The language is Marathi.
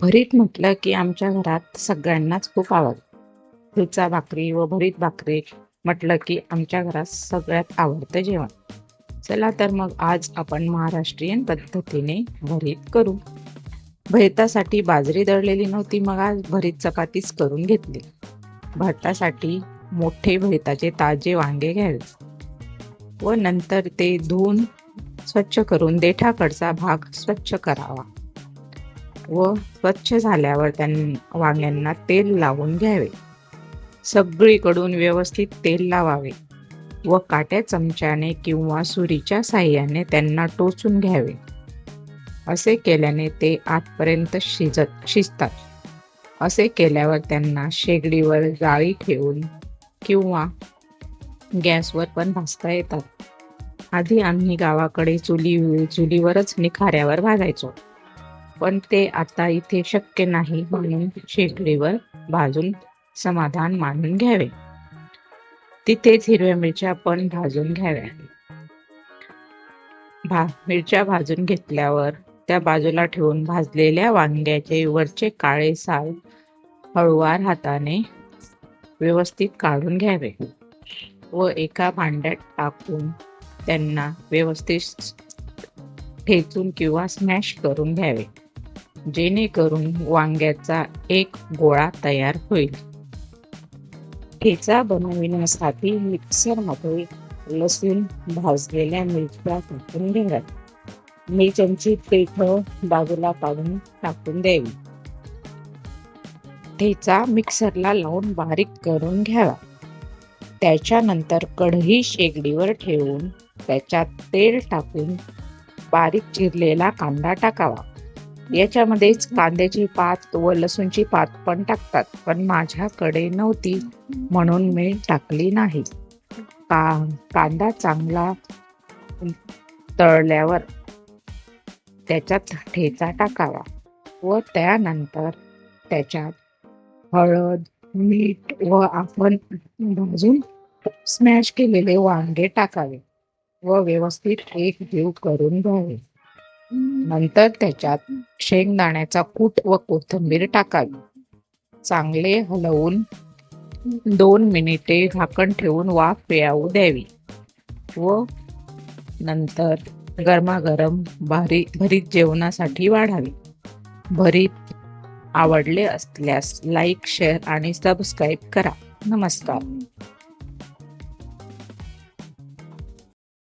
भरीत म्हटलं की आमच्या घरात सगळ्यांनाच खूप आवडतं. ठेचा भाकरी व भरीत भाकरी म्हटलं की आमच्या घरात सगळ्यात आवडतं जेवण. चला तर मग आज आपण महाराष्ट्रीयन पद्धतीने भरीत करू. भरितासाठी बाजरी दळलेली नव्हती मग आज भरीत चपातीच करून घेतली. भरतासाठी मोठे भरिताचे ताजे वांगे घ्यावे व नंतर ते धुवून स्वच्छ करून देठाकडचा भाग स्वच्छ करावा. व स्वच्छ झाल्यावर त्यां वांग्यांना तेल लावून घ्यावे. सगळीकडून व्यवस्थित तेल लावावे व काट्या चमच्याने किंवा सुरीच्या साह्याने त्यांना टोचून घ्यावे. असे केल्याने ते आतपर्यंत शिजत शिजतात. असे केल्यावर त्यांना शेगडीवर जाळी ठेवून किंवा गॅसवर पण भाजता येतात. आधी आम्ही गावाकडे चुली चुलीवरच निखाऱ्यावर भाजायचो. पण ते आता इथे शक्य नाही म्हणून शेकडीवर भाजून समाधान मानून घ्यावे. तिथेच हिरव्या मिरच्या पण भाजून घ्याव्या. भा मिरच्या भाजून घेतल्यावर त्या बाजूला ठेवून भाजलेल्या वांग्याचे वरचे काळे साल हळुवार हाताने व्यवस्थित काढून घ्यावे व एका भांड्यात टाकून त्यांना व्यवस्थित ठेचून किंवा स्मॅश करून घ्यावे. जेणेकरून वांग्याचा एक गोळा तयार होईल. ठेचा बनविण्यासाठी मिक्सरमध्ये लसूण भाजलेल्या मिरच्या टाकून घ्याव्यात मिरच्यांची पेठ बाजूला काढून टाकून द्यावी ठेचा मिक्सरला लावून बारीक करून घ्यावा. त्याच्यानंतर कढई शेगडीवर ठेवून त्याच्यात तेल टाकून बारीक चिरलेला कांदा टाकावा. याच्यामध्येच कांद्याची पात व लसूणची पात पण टाकतात. पण माझ्याकडे नव्हती म्हणून मी टाकली नाही. का कांदा चांगला तळल्यावर त्याच्यात ठेचा टाकावा व त्यानंतर त्याच्यात हळद मीठ व आपण भाजून स्मॅश केलेले वांगे टाकावे व व्यवस्थित एक जीव करून घ्यावे. नंतर त्याच्यात शेंगदाण्याचा कूट व कोथिंबीर टाकावी. चांगले हलवून दोन मिनिटे झाकण ठेवून वाफ पिळावू द्यावी. व नंतर गरमागरम भारी भरीत जेवणासाठी वाढावी. भरीत आवडले असल्यास लाईक शेअर आणि सबस्क्राईब करा. नमस्कार.